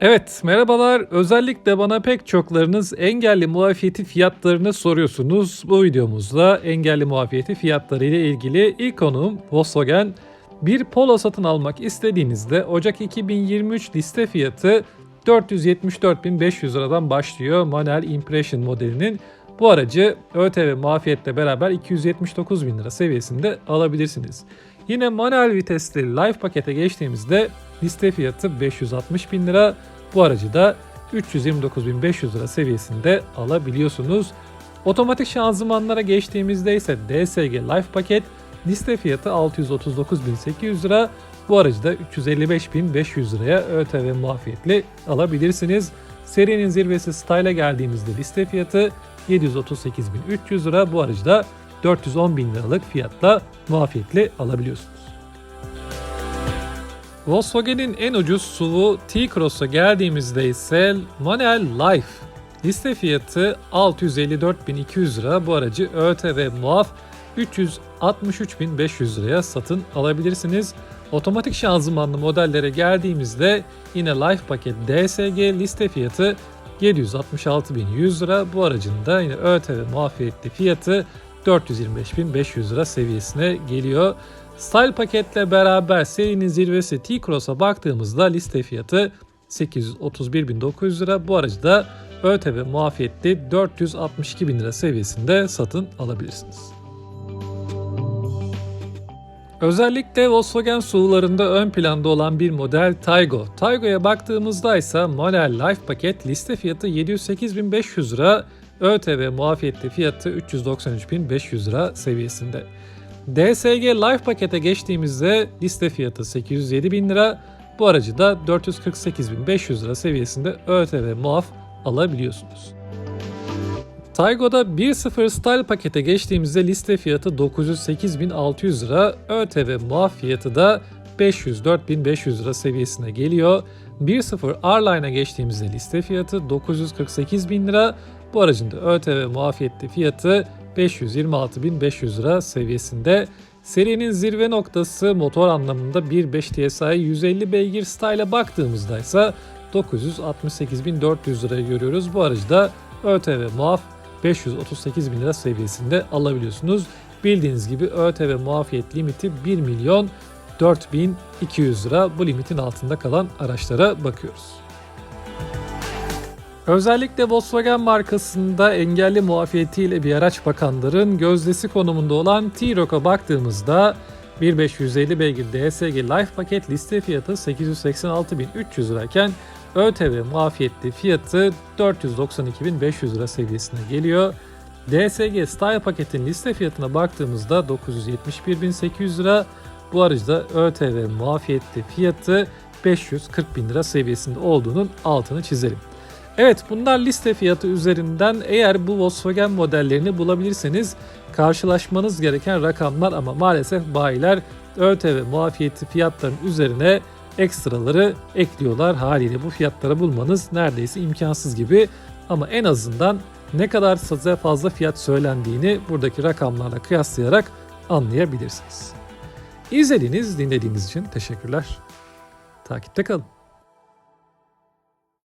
Evet, merhabalar. Özellikle bana pek çoklarınız engelli muafiyeti fiyatlarını soruyorsunuz. Bu videomuzda engelli muafiyeti fiyatları ile ilgili ilk konuğum Volkswagen. Bir Polo satın almak istediğinizde Ocak 2023 liste fiyatı 474.500 liradan başlıyor manuel impression modelinin. Bu aracı ÖTV muafiyetle beraber 279.000 lira seviyesinde alabilirsiniz. Yine manuel vitesli Life pakete geçtiğimizde liste fiyatı 560 bin lira. Bu aracı da 329.500 lira seviyesinde alabiliyorsunuz. Otomatik şanzımanlara geçtiğimizde ise DSG Life paket liste fiyatı 639.800 lira. Bu aracı da 355.500 liraya ÖTV muafiyetli alabilirsiniz. Serinin zirvesi Style'a geldiğimizde liste fiyatı 738.300 lira. Bu aracı da 410.000 liralık fiyatla muafiyetli alabiliyorsunuz. Volkswagen'in en ucuz SUV'u T-Cross'a geldiğimizde ise Manuel Life. Liste fiyatı 654.200 lira. Bu aracı ÖTV muaf 363.500 liraya satın alabilirsiniz. Otomatik şanzımanlı modellere geldiğimizde yine Life paket DSG liste fiyatı 766.100 lira. Bu aracın da yine ÖTV muafiyetli fiyatı 425.500 lira seviyesine geliyor. Style paketle beraber serinin zirvesi T-Cross'a baktığımızda liste fiyatı 831.900 lira. Bu aracı da ÖTV muafiyetli 462.000 lira seviyesinde satın alabilirsiniz. Özellikle Volkswagen SUV'larında ön planda olan bir model Taygo. Taygo'ya baktığımızda ise Model Life paket liste fiyatı 708.500 lira, ÖTV muafiyetli fiyatı 393.500 lira seviyesinde. DSG Life pakete geçtiğimizde liste fiyatı 807.000 lira, bu aracı da 448.500 lira seviyesinde ÖTV muaf alabiliyorsunuz. Taygo'da 1.0 Style pakete geçtiğimizde liste fiyatı 908.600 lira, ÖTV muaf fiyatı da 504.500 lira seviyesine geliyor. 1.0 R-Line'a geçtiğimizde liste fiyatı 948.000 lira, bu aracın da ÖTV muafiyetli fiyatı 526.500 lira seviyesinde. Serinin zirve noktası motor anlamında 1.5 TSI 150 beygir style'a baktığımızda ise 968.400 liraya görüyoruz. Bu aracı da ÖTV muaf 538 bin lira seviyesinde alabiliyorsunuz. Bildiğiniz gibi ÖTV muafiyet limiti 1 milyon 4200 lira. Bu limitin altında kalan araçlara bakıyoruz. Özellikle Volkswagen markasında engelli muafiyetiyle bir araç bakanların gözdesi konumunda olan T-Roc'a baktığımızda 1550 beygir DSG Life paket liste fiyatı 886.300 lirayken ÖTV muafiyetli fiyatı 492.500 lira seviyesine geliyor. DSG Style paketin liste fiyatına baktığımızda 971.800 lira. Bu aracda ÖTV muafiyetli fiyatı 540 bin lira seviyesinde olduğunun altını çizelim. Evet bunlar liste fiyatı üzerinden eğer bu Volkswagen modellerini bulabilirseniz karşılaşmanız gereken rakamlar ama maalesef bayiler ÖTV muafiyeti fiyatların üzerine ekstraları ekliyorlar. Haliyle bu fiyatlara bulmanız neredeyse imkansız gibi ama en azından ne kadar size fazla fiyat söylendiğini buradaki rakamlarla kıyaslayarak anlayabilirsiniz. İzlediğiniz, dinlediğiniz için teşekkürler. Takipte kalın.